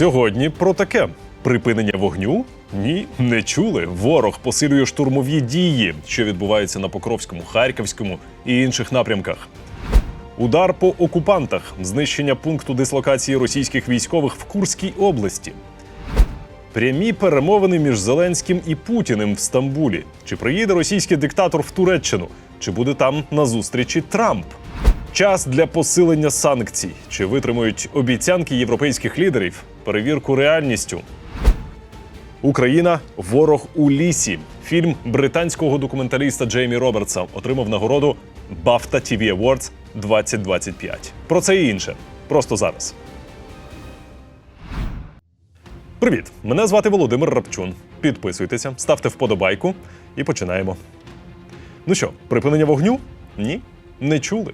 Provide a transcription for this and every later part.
Сьогодні про таке припинення вогню. Ні, не чули. Ворог посилює штурмові дії, що відбуваються на Покровському, Харківському і інших напрямках. Удар по окупантах, знищення пункту дислокації російських військових в Курській області. Прямі перемовини між Зеленським і Путіним в Стамбулі. Чи приїде російський диктатор в Туреччину? Чи буде там на зустрічі Трамп? Час для посилення санкцій. Чи витримують обіцянки європейських лідерів? Перевірку реальністю. Україна ворог у лісі. Фільм британського документаліста Джеймі Робертса отримав нагороду BAFTA TV Awards 2025. Про це і інше. Просто зараз. Привіт! Мене звати Володимир Рапчун. Підписуйтеся, ставте вподобайку і починаємо. Ну що, припинення вогню? Ні, не чули.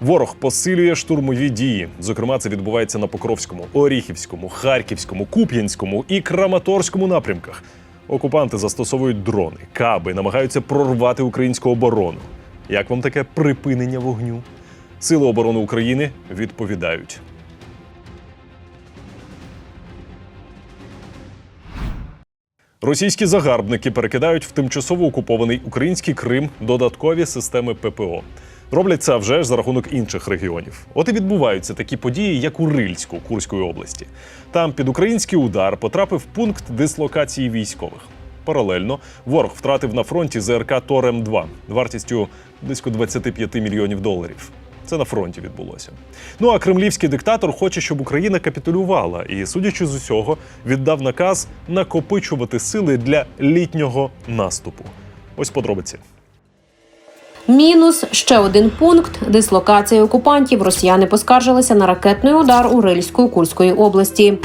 Ворог посилює штурмові дії. Зокрема, це відбувається на Покровському, Оріхівському, Харківському, Куп'янському і Краматорському напрямках. Окупанти застосовують дрони, каби, намагаються прорвати українську оборону. Як вам таке припинення вогню? Сили оборони України відповідають. Російські загарбники перекидають в тимчасово окупований український Крим додаткові системи ППО. Роблять це вже ж за рахунок інших регіонів. От і відбуваються такі події, як у Рильську Курської області. Там під український удар потрапив пункт дислокації військових. Паралельно ворог втратив на фронті ЗРК Торем 2 вартістю близько 25 мільйонів доларів. Це на фронті відбулося. Ну а кремлівський диктатор хоче, щоб Україна капітулювала і, судячи з усього, віддав наказ накопичувати сили для літнього наступу. Ось подробиці. Мінус ще один пункт дислокації окупантів. Росіяни поскаржилися на ракетний удар у Рильської Курської області.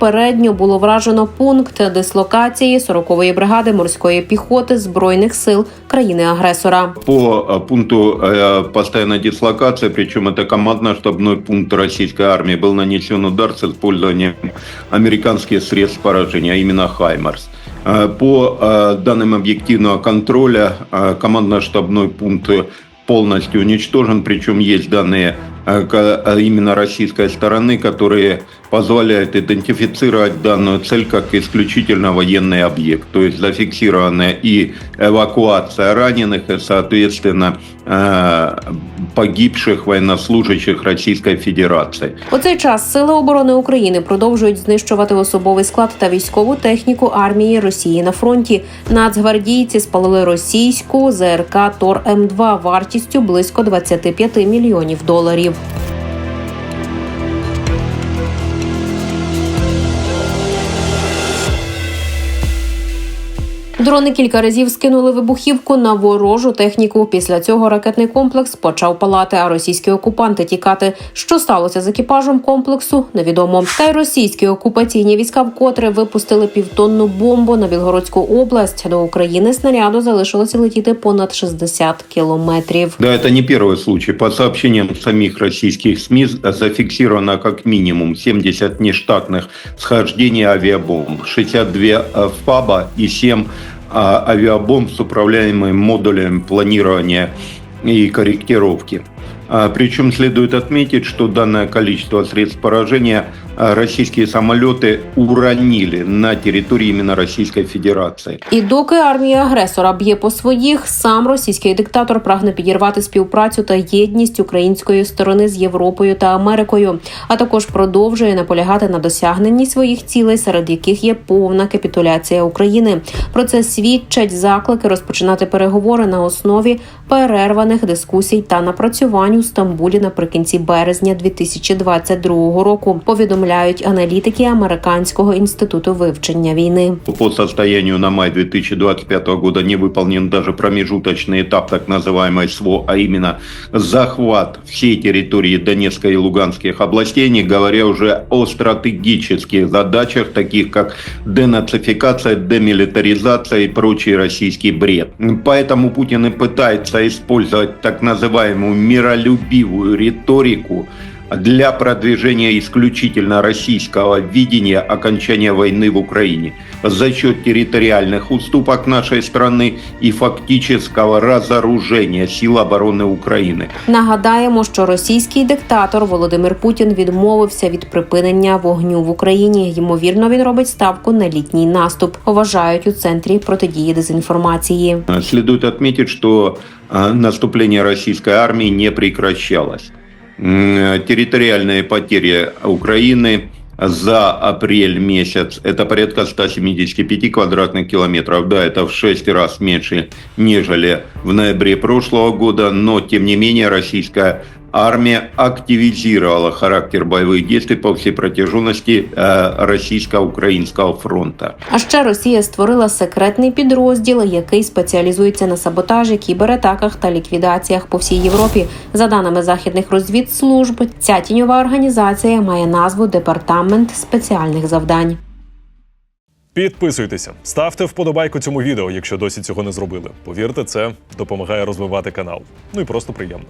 Попередньо було вражено пункт дислокації 40-ї бригади морської піхоти збройних сил країни-агресора. по э, пункту э, постоянной дислокации, причем это командно-штабной пункт российской армии, был нанесен удар с использованием американских средств поражения, а именно «Хаймарс». Э, По э, данным объективного контроля, э, командно-штабной пункт полностью уничтожен, причем есть данные э, ка- э, именно российской стороны, которые позволяют идентифицировать данную цель как исключительно военный объект. То есть зафиксирована и эвакуация раненых, и, соответственно, э, погибших военнослужащих Российской Федерации. У цей час сили оборони України продовжують знищувати особовий склад та військову техніку армії Росії на фронті. Нацгвардійці спалили російську ЗРК Тор М2 вартістю близько 25 мільйонів доларів. Дрони кілька разів скинули вибухівку на ворожу техніку. Після цього ракетний комплекс почав палати, а російські окупанти тікати. Що сталося з екіпажем комплексу, невідомо. Та й російські окупаційні війська вкотре випустили півтонну бомбу на Білгородську область. До України снаряду залишилося летіти понад 60 кілометрів. Да, это не первый случай. По сообщениям самих российских СМИ зафиксировано как минимум 70 нештатных схождений авиабомб, 62 э, ФАБа и 7 а, авиабомб с управляемым модулем планирования и корректировки. Причем следует отметить, что данное количество средств поражения российские самолеты уронили на территории именно Российской Федерации. І доки армія агресора б'є по своїх, сам російський диктатор прагне підірвати співпрацю та єдність української сторони з Європою та Америкою, а також продовжує наполягати на досягненні своїх цілей, серед яких є повна капітуляція України. Про це свідчать заклики розпочинати переговори на основі перерваних дискусій та напрацювань у Стамбулі наприкінці березня 2022 року Повідомляють аналітики американського інституту вивчення війни. По состоянию на май 2025 года не выполнен даже промежуточный этап так называемой СВО, а именно захват всей территории Донецкой и Луганских областей, не говоря уже о стратегических задачах, таких как денацификация, демилитаризация и прочий российский бред. Поэтому Путин и пытается использовать так называемую миролюбивую риторику для продвижения исключительно российского видения окончания войны в Украине за счет территориальных уступок нашей страны и фактического разоружения сил обороны Украины. Нагадаємо, що російський диктатор Володимир Путін відмовився від припинення вогню в Україні. Ймовірно, він робить ставку на літній наступ. Вважають у центрі протидії дезінформації. Следует отметить, что а, наступление российской армии не прекращалось. Территориальные потери Украины за апрель месяц это порядка 175 квадратных километров. Да, это в 6 раз меньше, нежели в ноябре прошлого года, но тем не менее российская армия активизировала характер боевых действий по всей протяженности э, российско-украинского фронта. А ще Росія створила секретний підрозділ, який спеціалізується на саботажі, кібератаках та ліквідаціях по всій Європі. За даними західних розвідслужб, ця тіньова організація має назву Департамент спеціальних завдань. Підписуйтеся, ставте вподобайку цьому відео, якщо досі цього не зробили. Повірте, це допомагає розвивати канал. Ну і просто приємно.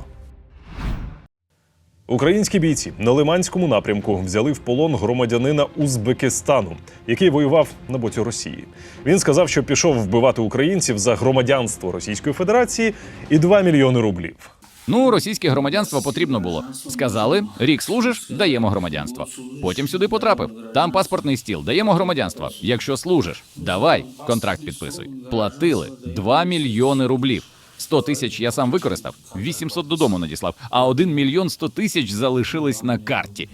Українські бійці на Лиманському напрямку взяли в полон громадянина Узбекистану, який воював на боці Росії. Він сказав, що пішов вбивати українців за громадянство Російської Федерації і 2 мільйони рублів. Ну, російське громадянство потрібно було. Сказали, рік служиш, даємо громадянство. Потім сюди потрапив. Там паспортний стіл, даємо громадянство. Якщо служиш, давай, контракт підписуй. Платили 2 мільйони рублів. 100 тисяч я сам використав, 800 додому надіслав, а 1 мільйон 100 тисяч залишились на карті.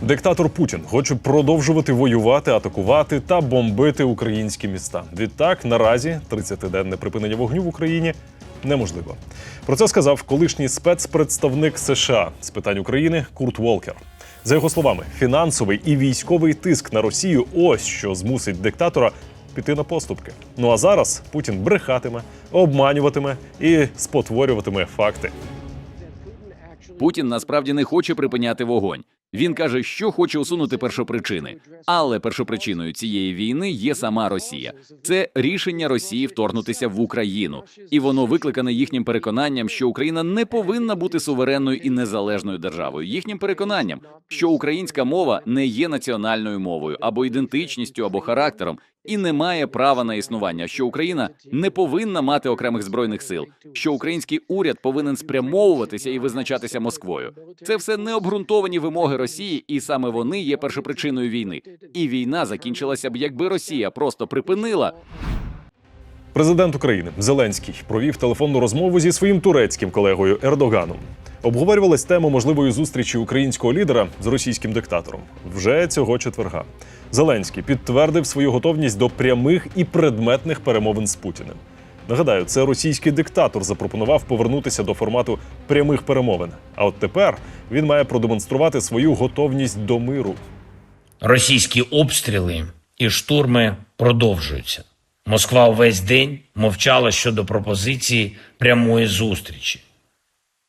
Диктатор Путін хоче продовжувати воювати, атакувати та бомбити українські міста. Відтак, наразі 30-денне припинення вогню в Україні неможливо. Про це сказав колишній спецпредставник США з питань України Курт Волкер. За його словами, фінансовий і військовий тиск на Росію ось що змусить диктатора піти на поступки. Ну а зараз Путін брехатиме, обманюватиме і спотворюватиме факти. Путін насправді не хоче припиняти вогонь. Він каже, що хоче усунути першопричини. Але першопричиною цієї війни є сама Росія. Це рішення Росії вторгнутися в Україну, і воно викликане їхнім переконанням, що Україна не повинна бути суверенною і незалежною державою. Їхнім переконанням, що українська мова не є національною мовою або ідентичністю, або характером, і не має права на існування. Що Україна не повинна мати окремих збройних сил, що український уряд повинен спрямовуватися і визначатися Москвою. Це все необґрунтовані вимоги Росії, і саме вони є першопричиною війни. І війна закінчилася б, якби Росія просто припинила Президент України Зеленський провів телефонну розмову зі своїм турецьким колегою Ердоганом. Обговорювалась тема можливої зустрічі українського лідера з російським диктатором вже цього четверга. Зеленський підтвердив свою готовність до прямих і предметних перемовин з Путіним. Нагадаю, це російський диктатор запропонував повернутися до формату прямих перемовин. А от тепер він має продемонструвати свою готовність до миру. Російські обстріли і штурми продовжуються. Москва увесь день мовчала щодо пропозиції прямої зустрічі.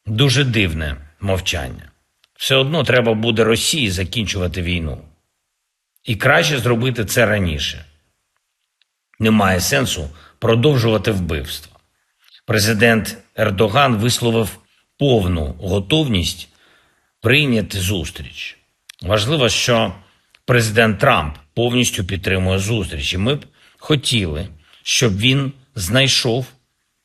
Дуже дивне мовчання. Все одно треба буде Росії закінчувати війну. І краще зробити це раніше. Немає сенсу продовжувати вбивство. Президент Ердоган висловив повну готовність прийняти зустріч. Важливо, що президент Трамп повністю підтримує зустріч. І ми б хотіли, щоб він знайшов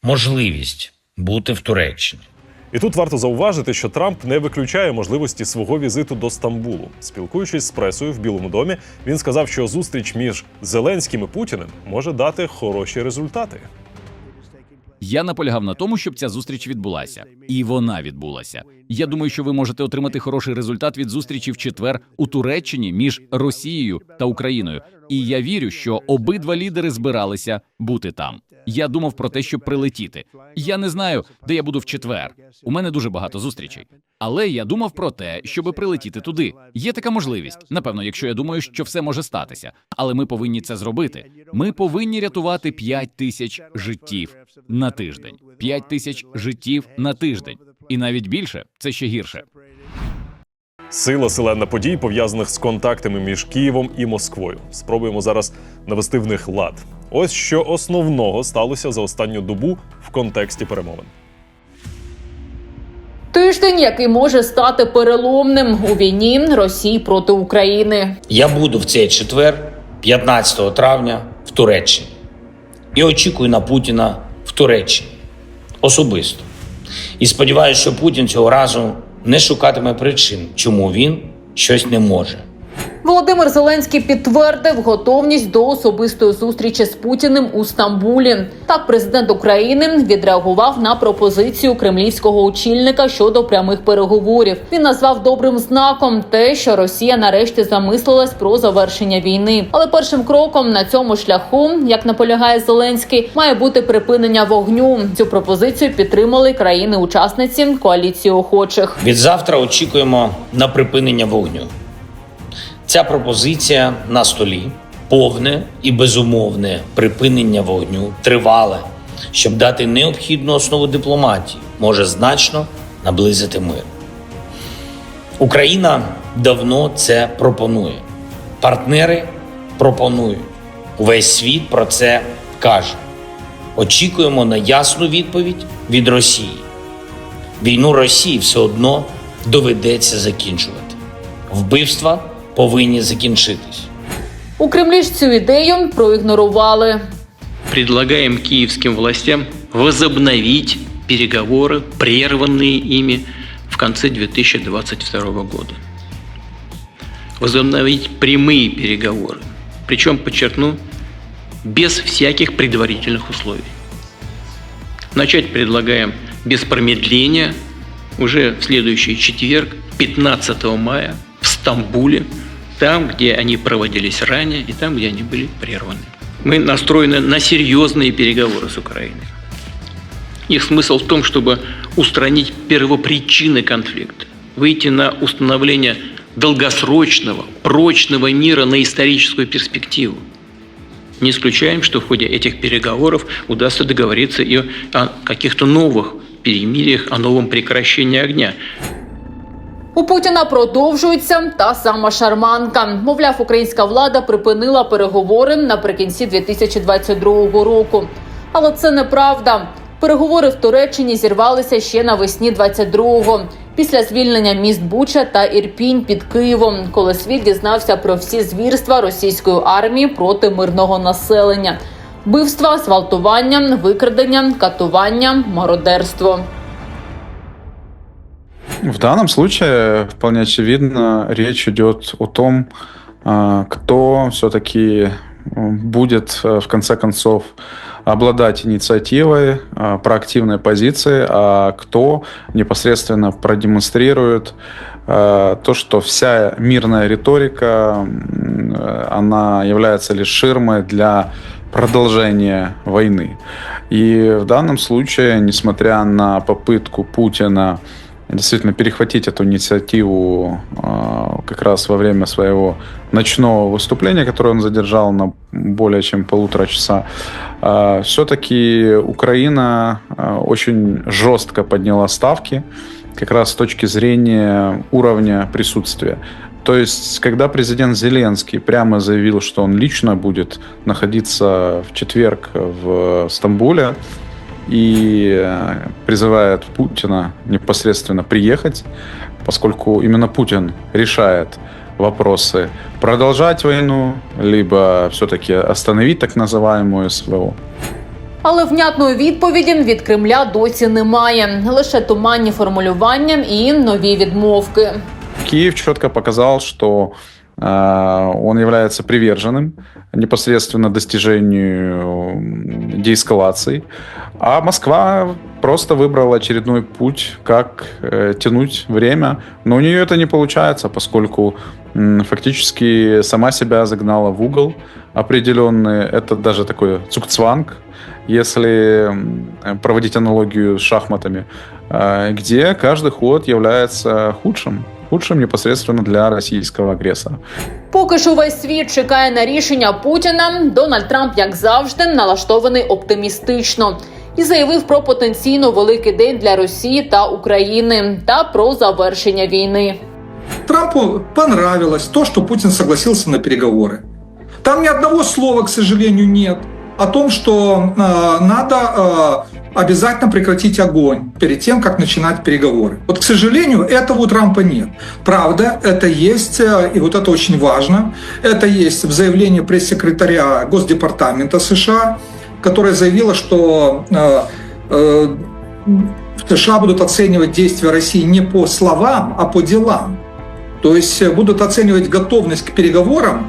можливість бути в Туреччині. І тут варто зауважити, що Трамп не виключає можливості свого візиту до Стамбулу. Спілкуючись з пресою в Білому домі, він сказав, що зустріч між Зеленським і Путіним може дати хороші результати. Я наполягав на тому, щоб ця зустріч відбулася, і вона відбулася. Я думаю, що ви можете отримати хороший результат від зустрічі в четвер у Туреччині між Росією та Україною. І я вірю, що обидва лідери збиралися бути там. Я думав про те, щоб прилетіти. Я не знаю, де я буду в четвер. У мене дуже багато зустрічей. Але я думав про те, щоб прилетіти туди. Є така можливість. Напевно, якщо я думаю, що все може статися. Але ми повинні це зробити. Ми повинні рятувати 5 тисяч життів на тиждень. 5 тисяч життів на тиждень. І навіть більше це ще гірше. Сила селена подій, пов'язаних з контактами між Києвом і Москвою. Спробуємо зараз навести в них лад. Ось що основного сталося за останню добу в контексті перемовин. Тиждень, який може стати переломним у війні Росії проти України. Я буду в цей четвер, 15 травня, в Туреччині. І очікую на Путіна в Туреччині особисто. І сподіваюся, що Путін цього разу не шукатиме причин, чому він щось не може. Володимир Зеленський підтвердив готовність до особистої зустрічі з Путіним у Стамбулі. Так, президент України відреагував на пропозицію кремлівського очільника щодо прямих переговорів. Він назвав добрим знаком те, що Росія нарешті замислилась про завершення війни. Але першим кроком на цьому шляху, як наполягає Зеленський, має бути припинення вогню. Цю пропозицію підтримали країни-учасниці коаліції охочих. Від завтра очікуємо на припинення вогню. Ця пропозиція на столі повне і безумовне припинення вогню тривале, щоб дати необхідну основу дипломатії, може значно наблизити мир. Україна давно це пропонує. Партнери пропонують. Увесь світ про це каже. Очікуємо на ясну відповідь від Росії. Війну Росії все одно доведеться закінчувати. Вбивства повинні закінчитись. У Кремлі ж цю ідею проігнорували. предлагаем киевским властям возобновить переговоры, прерванные ими в конце 2022 года. Возобновить прямые переговоры. Причем, подчеркну, без всяких предварительных условий. Начать предлагаем без промедления уже в следующий четверг, 15 мая, в Стамбуле, там, где они проводились ранее и там, где они были прерваны. Мы настроены на серьезные переговоры с Украиной. Их смысл в том, чтобы устранить первопричины конфликта, выйти на установление долгосрочного, прочного мира на историческую перспективу. Не исключаем, что в ходе этих переговоров удастся договориться и о каких-то новых перемириях, о новом прекращении огня. У Путіна продовжується та сама шарманка. Мовляв, українська влада припинила переговори наприкінці 2022 року. Але це неправда. Переговори в Туреччині зірвалися ще навесні 22-го, після звільнення міст Буча та Ірпінь під Києвом, коли світ дізнався про всі звірства російської армії проти мирного населення: вбивства, зґвалтування, викрадення, катування, мародерство. В данном случае вполне очевидно речь идет о том, а, кто все-таки будет э, в конце концов обладать инициативой, а, проактивной позицией, а кто непосредственно продемонстрирует э, то, что вся мирная риторика, э, она является лишь ширмой для продолжения войны. И в данном случае, несмотря на попытку Путина действительно перехватить эту инициативу э, как раз во время своего ночного выступления, которое он задержал на более чем полутора часа, э, все-таки Украина э, очень жестко подняла ставки как раз с точки зрения уровня присутствия. То есть, когда президент Зеленский прямо заявил, что он лично будет находиться в четверг в Стамбуле, и э, призывает Путина непосредственно приехать, поскольку именно Путин решает вопросы продолжать войну, либо все-таки остановить так называемую СВО. Але внятної відповіді від Кремля досі немає. Лише туманні формулювання і нові відмовки. Киев четко показал, что э, он является приверженным непосредственно достижению деэскалации, а Москва просто выбрала очередной путь, как э, тянуть время, но у нее это не получается, поскольку фактически сама себя загнала в угол определенный, это даже такой цукцванг, если проводить аналогию с шахматами, э, где каждый ход является худшим худшим непосредственно для российского агрессора. Поки ж увесь світ чекає на рішення Путіна, Дональд Трамп, як завжди, налаштований оптимістично і заявив про потенційно великий день для Росії та України та про завершення війни. Трампу понравилось то, что Путин согласился на переговоры. Там ни одного слова, к сожалению, нет о том, что э, надо э, обязательно прекратить огонь перед тем, как начинать переговоры. Вот, к сожалению, этого у Трампа нет. Правда, это есть, э, и вот это очень важно, это есть в заявлении пресс-секретаря Госдепартамента США, которая заявила, что э, э, США будут оценивать действия России не по словам, а по делам. То есть э, будут оценивать готовность к переговорам,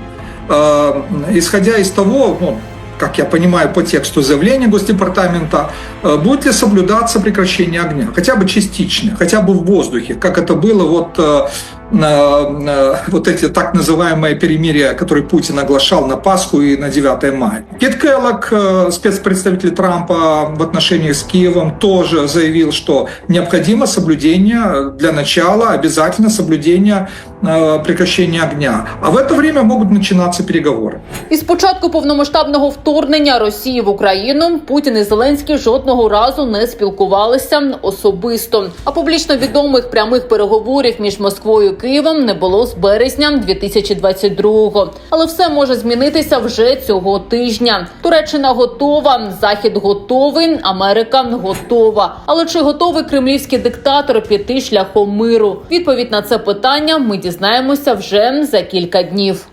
э, исходя из того, ну, как я понимаю по тексту заявления Госдепартамента, э, будет ли соблюдаться прекращение огня, хотя бы частично, хотя бы в воздухе, как это было вот, э, на- на вот эти так называемые перемирия, которые Путин оглашал на Пасху и на 9 мая. Кит Келлог, э, спецпредставитель Трампа в отношениях с Киевом, тоже заявил, что необходимо соблюдение э, для начала, обязательно соблюдение э, прекращения огня. А в это время могут начинаться переговоры. Із початку повномасштабного вторгнення Росії в Україну Путін і Зеленський жодного разу не спілкувалися особисто. А публічно відомих прямих переговорів між Москвою і Києвом не було з березня 2022-го. Але все може змінитися вже цього тижня. Туреччина готова, Захід готовий, Америка готова. Але чи готовий кремлівський диктатор піти шляхом миру? Відповідь на це питання ми дізнаємося вже за кілька днів.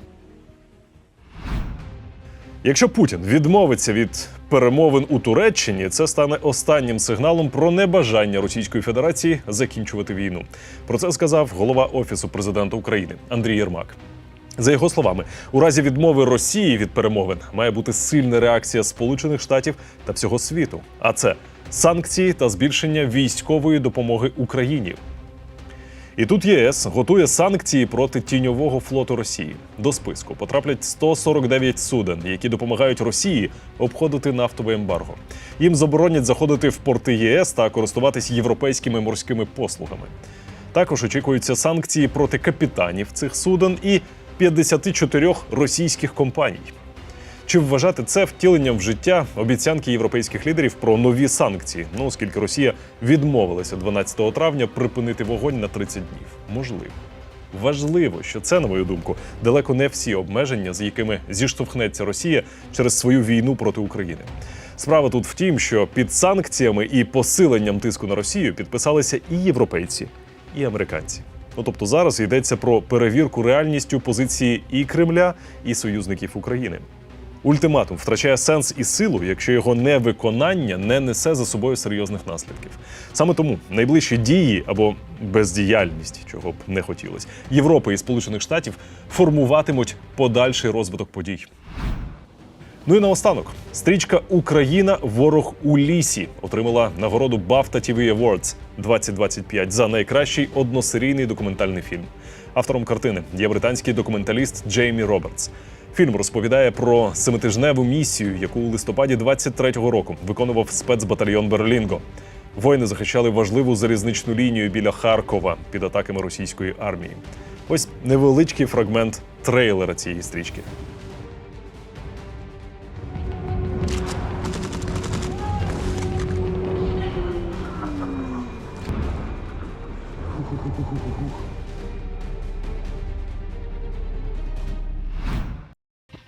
Якщо Путін відмовиться від перемовин у Туреччині, це стане останнім сигналом про небажання Російської Федерації закінчувати війну. Про це сказав голова офісу президента України Андрій Єрмак. За його словами, у разі відмови Росії від перемовин має бути сильна реакція Сполучених Штатів та всього світу. А це санкції та збільшення військової допомоги Україні. І тут ЄС готує санкції проти тіньового флоту Росії. До списку потраплять 149 суден, які допомагають Росії обходити нафтове ембарго. Їм заборонять заходити в порти ЄС та користуватись європейськими морськими послугами. Також очікуються санкції проти капітанів цих суден і 54 російських компаній. Чи вважати це втіленням в життя обіцянки європейських лідерів про нові санкції? Ну, оскільки Росія відмовилася 12 травня припинити вогонь на 30 днів? Можливо. Важливо, що це, на мою думку, далеко не всі обмеження, з якими зіштовхнеться Росія через свою війну проти України. Справа тут в тім, що під санкціями і посиленням тиску на Росію підписалися і європейці, і американці. Ну тобто зараз йдеться про перевірку реальністю позиції і Кремля, і союзників України. Ультиматум втрачає сенс і силу, якщо його невиконання не несе за собою серйозних наслідків. Саме тому найближчі дії або бездіяльність, чого б не хотілося, Європи і Сполучених Штатів формуватимуть подальший розвиток подій. Ну і наостанок, стрічка Україна ворог у лісі отримала нагороду BAFTA TV Awards 2025 за найкращий односерійний документальний фільм. Автором картини є британський документаліст Джеймі Робертс. Фільм розповідає про семитижневу місію, яку у листопаді 23-го року виконував спецбатальйон Берлінго. Воїни захищали важливу залізничну лінію біля Харкова під атаками російської армії. Ось невеличкий фрагмент трейлера цієї стрічки.